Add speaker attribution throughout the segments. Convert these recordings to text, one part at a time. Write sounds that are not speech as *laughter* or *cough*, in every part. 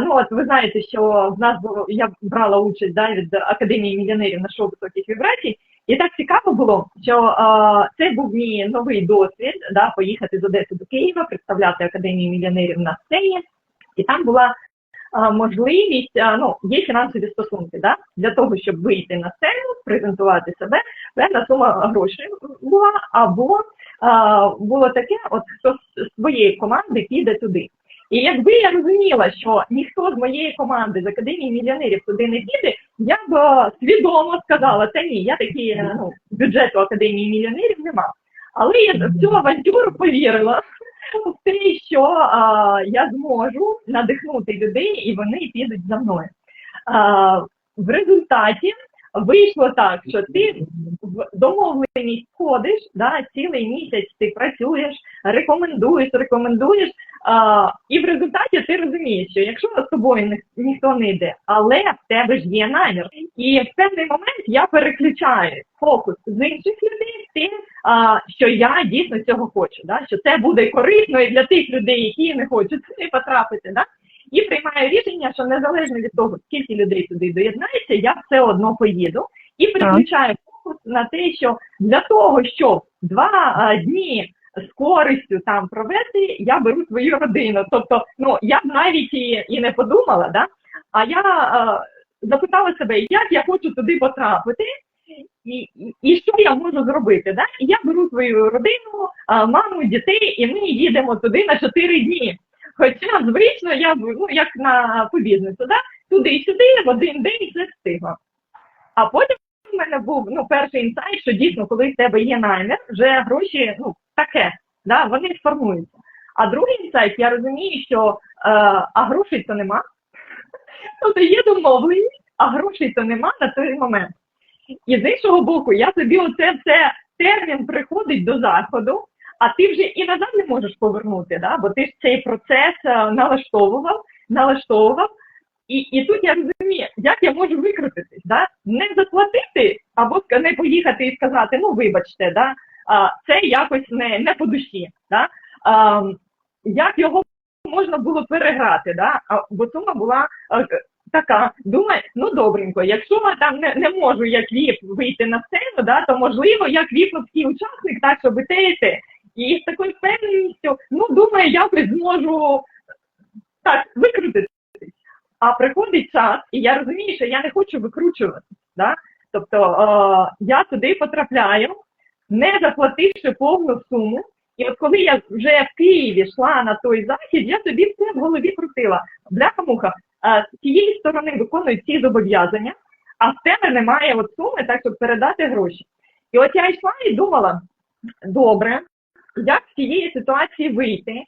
Speaker 1: Ну от ви знаєте, що в нас було я брала участь да, від академії мільйонерів на шоу високих вібрацій, і так цікаво було, що а, це був мій новий досвід, да, поїхати з Одеси до Києва, представляти академію мільйонерів на сцені, і там була а, можливість, а, ну є фінансові стосунки, да, для того, щоб вийти на сцену, презентувати себе, певна сума грошей була, або а, було таке, от хто з своєї команди піде туди. І якби я розуміла, що ніхто з моєї команди з академії мільйонерів туди не піде, я б е, свідомо сказала, та ні, я такі е, ну, бюджету академії мільйонерів нема. Але я в цю авантюру повірила в те, що а, я зможу надихнути людей, і вони підуть за мною. А, в результаті вийшло так, що ти в домовленість входиш, да, цілий місяць ти працюєш, рекомендуєш, рекомендуєш, а, і в результаті ти розумієш, що якщо з тобою ні, ніхто не йде, але в тебе ж є намір. І в певний момент я переключаю фокус з інших людей в те, а, що я дійсно цього хочу, да, що це буде корисно і для тих людей, які не хочуть туди потрапити. Да? І приймаю рішення, що незалежно від того, скільки людей туди доєднається, я все одно поїду і переключаю фокус на те, що для того, щоб два а, дні з користю там провести, я беру свою родину. Тобто, ну я б навіть і, і не подумала, да? а я а, запитала себе, як я хочу туди потрапити. І, і, що я можу зробити? Да? І я беру свою родину, а, маму, дітей, і ми їдемо туди на 4 дні. Хоча, звично, я ну, як на по бізнесу, да? туди і сюди, в один день все встигла. А потім в мене був ну, перший інсайт, що дійсно, коли в тебе є намір, вже гроші ну, таке, да? вони сформуються. А другий інсайт, я розумію, що е, а грошей то нема. *laughs* Тобто є домовленість, а грошей то нема на той момент. І з іншого боку, я собі оце все термін приходить до заходу, а ти вже і назад не можеш повернути, да? бо ти ж цей процес е, налаштовував, налаштовував. І і тут я розумію, як я можу викрутитись, да? не заплатити або не поїхати і сказати, ну вибачте, да? Це якось не не по душі. Да? Як його можна було переграти? Да? Бо сума була така, думаю, ну добренько, якщо я там не, не можу як ВІП вийти на сцену, да, то можливо як віповський учасник, так, щоб те. І з такою впевненістю, ну, думаю, якось зможу так викрутитись. А приходить час, і я розумію, що я не хочу викручуватися. Да? Тобто е, я туди потрапляю, не заплативши повну суму. І от коли я вже в Києві йшла на той захід, я собі все в голові крутила. Бляха-муха, з цієї сторони виконують ці зобов'язання, а в тебе немає от суми, так щоб передати гроші. І от я йшла і думала: добре, як з цієї ситуації вийти?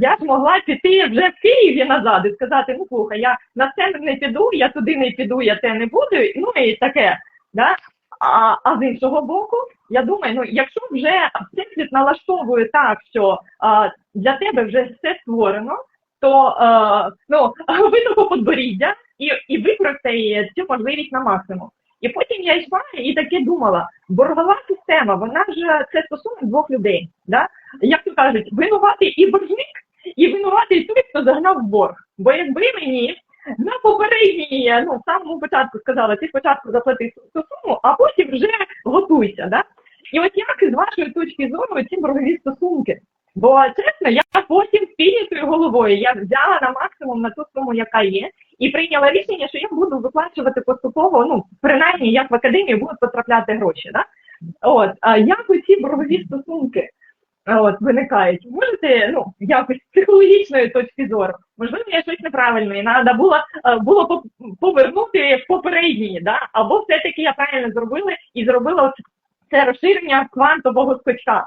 Speaker 1: Я ж могла піти вже в Києві назад і сказати, ну слухай, я на це не піду, я туди не піду, я те не буду, ну і таке. Да? А а з іншого боку, я думаю, ну якщо вже всесвіт налаштовує так, що а, для тебе вже все створено, то а, ну, *laughs* витоку подборіддя і і використає цю можливість на максимум. І потім я йшла і таке думала: боргова система, вона ж це стосунок двох людей. Да? Як то кажуть, винуватий і боржник, і винуватий той, хто загнав борг. Бо якби мені на попередній, ну самому початку сказали, ти спочатку заплати цю суму, а потім вже готуйся. Да? І от як з вашої точки зору ці боргові стосунки? Бо чесно, я потім з піднятою головою я взяла на максимум на ту суму, яка є, і прийняла рішення, що я буду виплачувати поступово, ну принаймні як в академії будуть потрапляти гроші. Да? От а як оці боргові стосунки от виникають? Можете ну якось з психологічної точки зору? Можливо, я щось неправильне, і треба було було повернути в попередній, да? або все таки я правильно зробила і зробила це розширення квантового скотча.